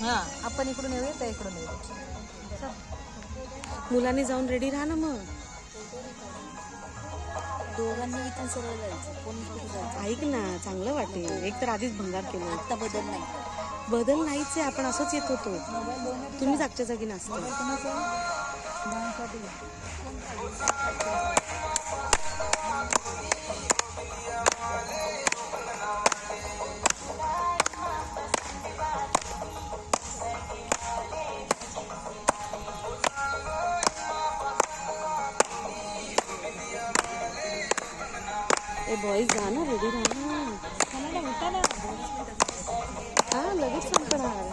हा आपण इकडून येऊया त्या इकडून येऊ चल. मुलांनी जाऊन रेडी राहा ना मग. दोघांनी इथून सरळ जायचं कोणी कुठे जायचं? ऐक ना चांगलं वाटेल. एक तर आधीच भंगार केलं. आत्ता बदल नाही. बदल नाहीच आहे आपण असंच येत होतो. तुम्ही जागच्या जागी नसता ए बॉईज जा ना रेडी राहा. ना. हा लगेच संपणार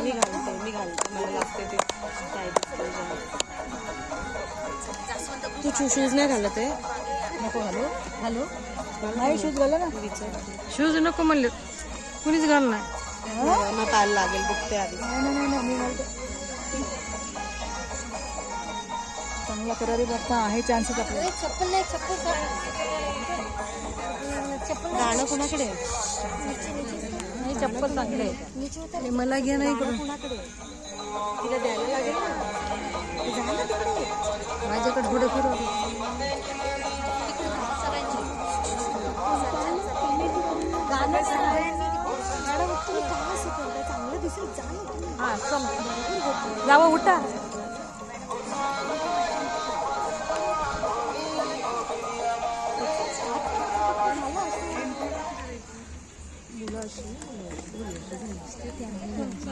मी घालते मी घालते. मला लागते ते. काय. तू. शू शूज नाही घालत आहे? नको हॅलो. हॅलो. नाही शूज घाला ना. विचार. शूज नको म्हणले. कुणीच घाल नाही ना ताल लागेल बघते आधी. नाही नाही नाही मी घालते. चांगला करारी बघता आहे चान्सेस आपल्याला चप्पल नाही चप्पल गाणं कुणाकडे? नाही चप्पल चांगले आहे. मला घे नाही कुणाकडे? तिला द्यायला लागेल. माझ्याकडे थोडं फिरव गाणं सगळ्यांनी मॅडम तुम्ही चांगलं दिसेल. जा. हा चल. जावा उठा.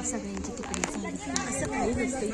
सगळ्यांची तिकडे असं काही नसतं.